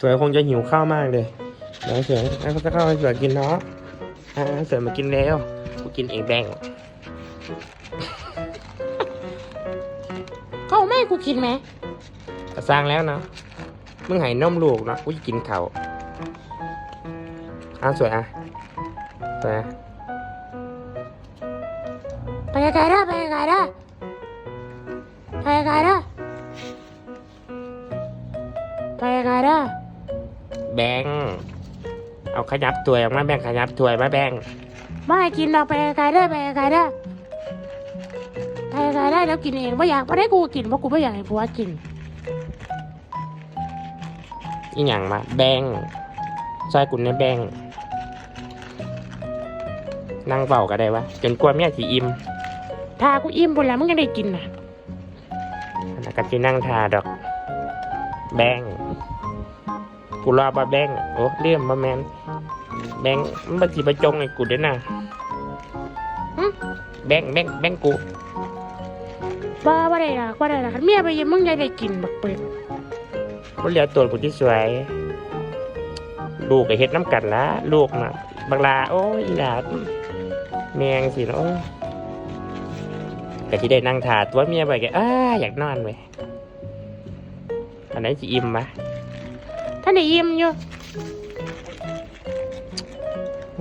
สวยคงจะหิวข้าวมากเลยเดี๋ยวเสือให้เขาจะเข้าวให้เสือกินเนาะอ่าเสือมากินแล้วกูกินเองแบ่งเขาไม่ให้กูกินไหมก็สร้างแล้วเนาะมึงให้นมลูกเนาะกูจะกินเขาวอะสวยอะสวยอะไปไกลๆนะไปไกลๆนะไปไกลๆนะไปไกลๆนะ แบงเอาขยับตัวออกมาแบ่งขยับตัวมาแบ่งไม่ให้กินหรอกไปไกลๆได้ไปไกลๆได้ไปไกลๆได้แล้วกินเองไม่อยากไม่ได้กูกินเพราะกูไม่อยากให้ผัวกินอีหยังมาแบ่งซอยกุนในแบ่งนั่งเฝ้าก็ได้วะจนกลัวเมียสิอิ่มถ้ากูอิ่มหมดแล้วมึงยังได้กินนะแล้วก็จะนั่งทาดอก แบง กูรอมาแบงโอ้เลี่ยมมาแมนแบงมันบัสิประจงไอ้กูเด้อนะหึแบงแบงแบงกูบ้าว่าได้ละว่าได้ละคันเมียไปยิ้มมึงยังได้กินบักเปิดกูเหลียวตัวกูที่สวย ลูกก็เฮ็ดน้ำกันละลูกน่ะบังลาโอ้ยอีหลาดแมงสิเนาะโอ้ยแต่ที่ได้นั่งทาตัวเมียไปแกอ้าอยากนอนเว้ยอันไหนสิอิ่มวะท่านได้ยิ้มอยู่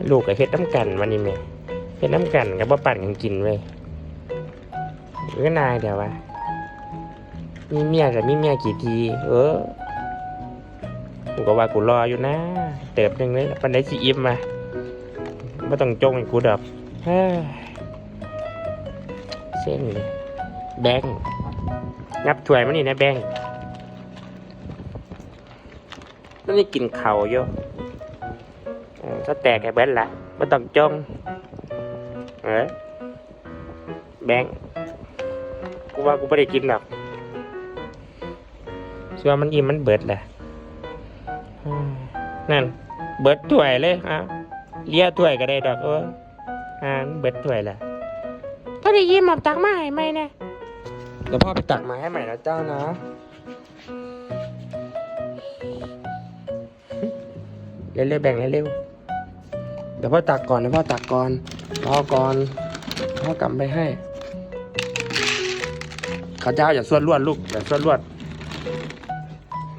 ลูกกับเฮ็ดน้ำกันวันนี้แม่เฮ็ดน้ำกันกับบ่ปั่นกันกินเว้ยก็นายเดี๋ยววะมีเมียกับมีเมียกี่ที เออ กูก็ว่ากูรออยู่นะ เติบหนึ่งเลยปันไดสิอิ่มมาไม่ต้องจงให้กูดอกเส้นเลยแบงงับถ้วยมันนี่นะแบง ค์นั่นนี่กินเข่าวอยู่เออถ้าแตกแค่เบิ้ลละไม่ต้องจงเออแบงค์กูว่ากูไม่ได้กินหรอกชัวามันอิ่มมันเบิดแหละนั่น เบิดถ้วยเลยอะเลี้ยถ้วยก็ได้ดอกเอออ่าเบิดถ้วยแหละท่านได้ยิ้มมาตักมาให้ไหมเนี่ยเดี๋ยวพ่อไปตักมาให้ใหม่นะเจ้านะ เร็วๆแบ่งเร็วๆเดี๋ยวพ่อตักก่อนเดี๋ยวพ่อตักก่อนรอก่อนพ่อกำไปให้ข้าเจ้าอย่าส่วนลวดลูกอย่าส่วนลวด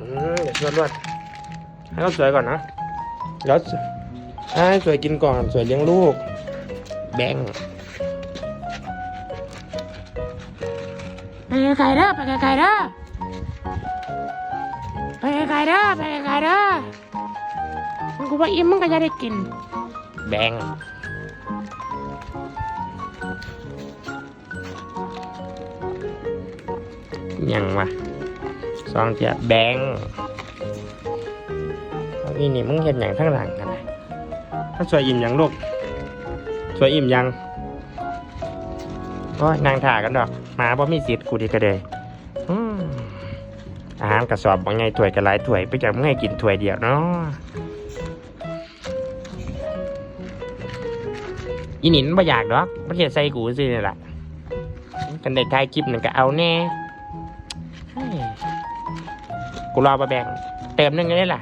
อืมอย่าส่วนลวดให้เขาสวยก่อนนะแล้วให้สวยกินก่อนสวยเลี้ยงลูก แบ่งไปไกลๆเด้อไปไกลๆเด้อไปไกลๆเด้อไปไกลๆเด้อ มึงกูว่าอิ่มมึงก็จะได้กิน แบงยังวะสองเทียแบงเอาอีนี่มึงเห็นอย่างข้างหลังกันนะถ้าสวยอิ่มยังลูก สวยอิ่มยังโอ้ยนางถ่ากันดอกหมาบ่มีสิทธิ์กูดีก็เลยอืมอาหารกระสอบบางไงถ้วยกระหลายถ้วยไปจากมึงให้กินถ้วยเดียวเนาะ อีหนินบ่อยากดอกประเทศใส่กูสินี่แหละกันได้ถ่ายคลิปหนั่นก็เอาแน่กูรอมาแบ่งเติมหนึงเลยล่ะ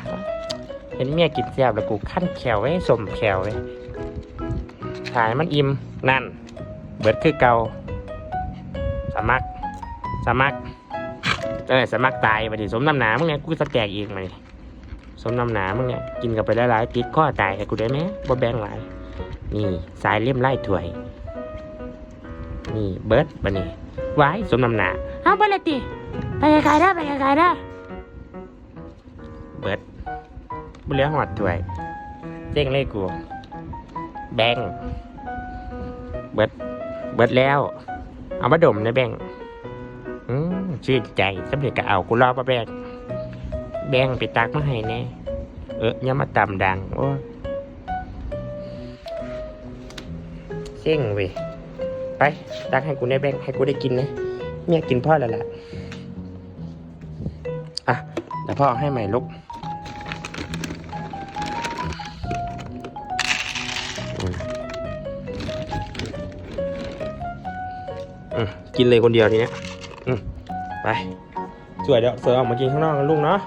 เห็นเมียกินแซ่บแล้วกูขั้นแขวไว้สมแขวไว้ถ่ายมันอิ่มนั่น เบิดคือเก่าสมัคร สมัครเออสมัครตายไปดิสมน้ำหนามึงเนี่ยกูสแตกอีกมาดิสมน้ำหนามึงเนี่ยกินกันไปหลายๆติดข้อตายให้กูได้ไหมบ่แบ่งหลาย นี่สายเลี่ยมไล่ถวย นี่เบิร์ดบะนี่ไว้สมน้ำหนาเอาไปเลยติไปไกลๆเด้อไปไกลๆเด้อเบิร์ดบุเลี้ยหอดถวยเจ๊งเลยกูแบงเบิร์ดเบิร์ดแล้ว เอามาดมนะแบงอืมชื่นใจสำเร็จก็เอากูรอมาแบงแบงไปตักมาให้แน่เอออย่ามาต่ำดังโอ้ เจ๊งเว้ยไปตักให้กูได้แบงให้กูได้กินนะเมียกินพ่อแล้วล่ะอะเดี๋ยวพ่อให้ใหม่ลูกอือกินเลยคนเดียวทีเนี้ยอืมไป สวยเดี๋ยวเสวยออกมากินข้างนอกกันลูกเนาะ